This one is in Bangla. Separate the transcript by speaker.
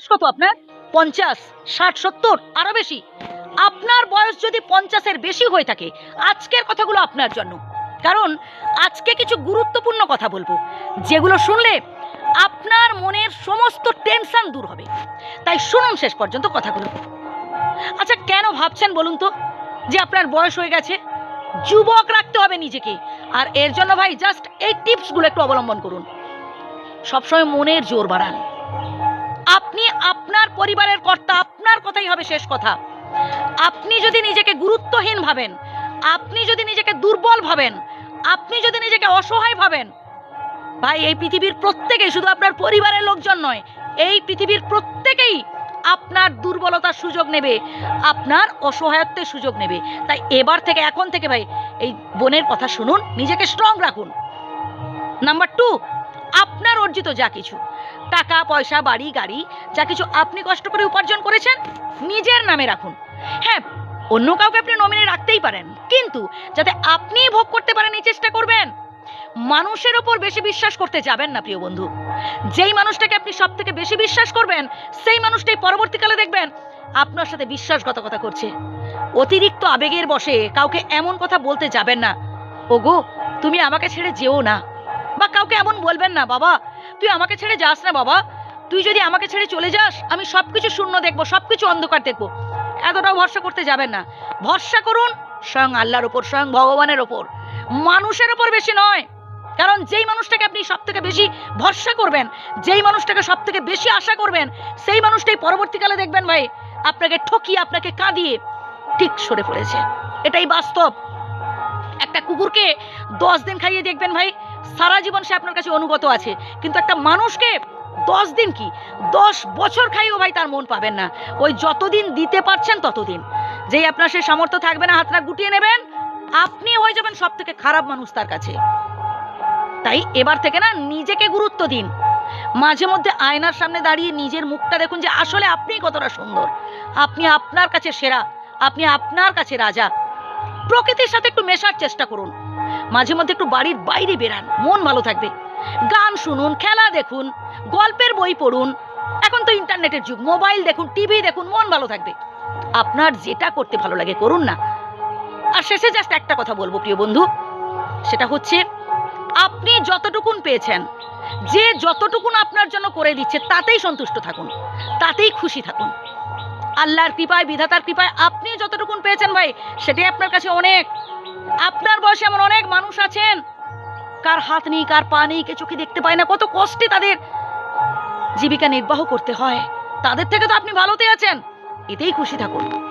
Speaker 1: বয়স কত আপনার? পঞ্চাশ, ষাট, সত্তর, আরও বেশি। আপনার বয়স যদি পঞ্চাশের বেশি হয়ে থাকে, আজকের কথাগুলো আপনার জন্য। কারণ আজকে কিছু গুরুত্বপূর্ণ কথা বলব। যেগুলো শুনলে আপনার মনের সমস্ত টেনশন দূর হবে। তাই শুনুন শেষ পর্যন্ত কথাগুলো। আচ্ছা কেন ভাবছেন বলুন তো? যে আপনার বয়স হয়ে গেছে, যুবক রাখতে হবে নিজেকে। আর এর জন্য ভাই জাস্ট এই টিপসগুলো একটু অবলম্বন করুন। সবসময় মনের জোর বাড়ান। আপনার পরিবারের কর্তা আপনার কথাই হবে শেষ কথা। আপনি যদি নিজেকে গুরুত্বহীন ভাবেন, আপনি যদি নিজেকে দুর্বল ভাবেন, আপনি যদি নিজেকে অসহায় ভাবেন, ভাই, এই পৃথিবীর প্রত্যেকেই শুধু আপনার পরিবারের লোকজন নয়, এই পৃথিবীর প্রত্যেকেই আপনার দুর্বলতার সুযোগ নেবে, আপনার অসহায়ত্বের সুযোগ নেবে। তাই এবার থেকে, এখন থেকে ভাই, এই বোনের কথা শুনুন, নিজেকে স্ট্রং রাখুন। নাম্বার টু আপনার অর্জিত যা কিছু। টাকা, পয়সা, বাড়ি, গাড়ি, যা কিছু আপনি কষ্ট করে উপার্জন করেছেন, নিজের নামে রাখুন। হ্যাঁ অন্য কাউকে আপনি নমিনি রাখতেই পারেন, কিন্তু যাতে আপনি ভোগ করতে পারেন এই চেষ্টা করবেন, মানুষের ওপর বেশি বিশ্বাস করতে যাবেন না, প্রিয় বন্ধু। যেই মানুষটাকে আপনি সব থেকে বেশি বিশ্বাস করবেন, সেই মানুষটাই পরবর্তীকালে দেখবেন আপনার সাথে বিশ্বাসঘাতকতা করছে। অতিরিক্ত আবেগের বসে কাউকে এমন কথা বলতে যাবেন না। ওগো, তুমি আমাকে ছেড়ে যেও না। বা কাউকে এমন বলবেন না, বাবা। তুই আমাকে ছেড়ে যাস না, বাবা। তুই যদি আমাকে ছেড়ে চলে যাস, আমি সব কিছু শূন্য দেখব সব কিছু অন্ধকার দেখব। এতটাও ভরসা করতে যাবেন না। ভরসা করুন, স্বয়ং আল্লাহর ওপর স্বয়ং ভগবানের ওপর মানুষের ওপর বেশি নয়। কারণ যেই মানুষটাকে আপনি সব থেকে বেশি ভরসা করবেন, যেই মানুষটাকে সব থেকে বেশি আশা করবেন, সেই মানুষটাই পরবর্তীকালে দেখবেন, ভাই, আপনাকে ঠকিয়ে, আপনাকে কাঁদিয়ে ঠিক সরে পড়েছে। এটাই বাস্তব। একটা কুকুরকে দশ দিন খাইয়ে দেখবেন, ভাই সারা জীবন সে আপনার কাছে অনুগত আছে। কিন্তু একটা মানুষকে দশ দিন কি? দশ বছর খাইয়েও ভাই তার মন পাবেন না। ওই যতদিন দিতে পারছেন ততদিন। যেই আপনার সে সামর্থ্য থাকবে না হাতটা গুটিয়ে নেবেন, আপনি হয়ে যাবেন সব থেকে খারাপ মানুষ তার কাছে। তাই এবার থেকে না, নিজেকে গুরুত্ব দিন। মাঝে মধ্যে আয়নার সামনে দাঁড়িয়ে নিজের মুখটা দেখুন যে আসলে আপনি কতটা সুন্দর। আপনি আপনার কাছে সেরা, আপনি আপনার কাছে রাজা। প্রকৃতির সাথে একটু মেশার চেষ্টা করুন। মাঝে মধ্যে একটু বাড়ির বাইরে বেরান মন ভালো থাকবে। গান শুনুন, খেলা দেখুন, গল্পের বই পড়ুন। এখন তো ইন্টারনেটের যুগ, মোবাইল দেখুন, টিভি দেখুন, মন ভালো থাকবে। আপনার যেটা করতে ভালো লাগে করুন না। আর শেষে জাস্ট একটা কথা বলব, প্রিয় বন্ধু। সেটা হচ্ছে, আপনি যতটুকুন পেয়েছেন, যে যতটুকুন আপনার জন্য করে দিচ্ছে, তাতেই সন্তুষ্ট থাকুন, তাতেই খুশি থাকুন। আল্লাহর কৃপায়, বিধাতার কৃপায় আপনি যতটুকুন পেয়েছেন ভাই, সেটাই আপনার কাছে অনেক। আপনার বয়সে এমন অনেক মানুষ আছেন। কার হাত নেই, কার পা নেই কে চোখে দেখতে পায় না। কত কষ্টে তাদের জীবিকা নির্বাহ করতে হয়। তাদের থেকে তো আপনি ভালোতে আছেন। এতেই খুশি থাকুন।